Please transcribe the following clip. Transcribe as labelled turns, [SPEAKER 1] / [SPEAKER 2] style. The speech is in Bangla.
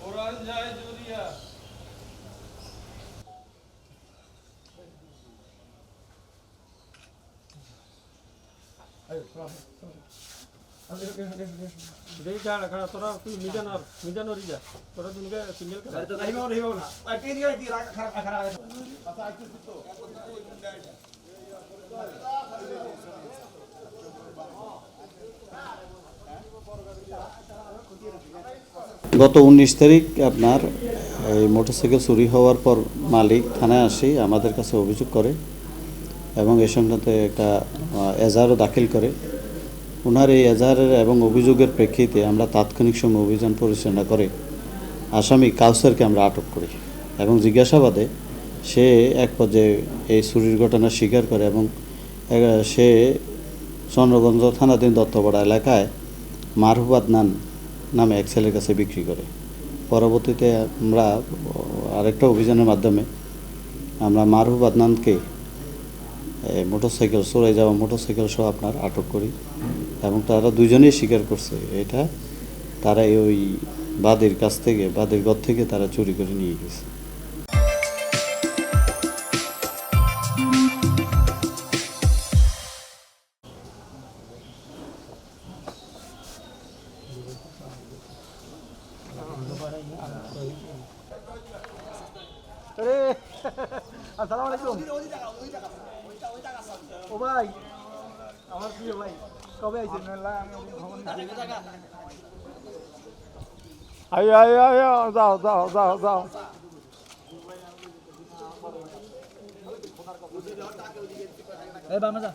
[SPEAKER 1] কোরআন যায় জুরিয়া দেই যা রাখা তোরা তুই মিজান সিঙ্গেল
[SPEAKER 2] গত উনিশ তারিখ আপনার, এই মোটরসাইকেল চুরি হওয়ার পর মালিক থানায় আসি, আমাদের কাছে অভিযোগ করে এবং এ সংক্রান্তে একটা এজাহারও দাখিল করে। ওনার এই এজাহারের এবং অভিযোগের প্রেক্ষিতে আমরা তাৎক্ষণিক সময় অভিযান পরিচালনা করে আসামি কাউসারকে আমরা আটক করি এবং জিজ্ঞাসাবাদে সে এক পর্যায়ে এই চুরির ঘটনা স্বীকার করে এবং সে চন্দ্রগঞ্জ থানাধীন দত্তপাড়া এলাকায় মারুফ আদনান নামে এক কাছে বিক্রি করে। পরবর্তীতে আমরা, আরেকটা অভিযানের মাধ্যমে আমরা মারুফ আদনানকে মোটরসাইকেল চলে যাওয়া মোটরসাইকেল সহ আপনার আটক করি এবং তারা দুজনেই স্বীকার করছে। এটা তারা ওই বাদের কাছ থেকে বাদের ঘর থেকে তারা চুরি করে নিয়ে গেছে।
[SPEAKER 3] আরে আসসালামু আলাইকুম ও ভাই আমার প্রিয় ভাই কবে আইছেন আয় আয় আয় যাও যাও যাও যাও এই বামে যা।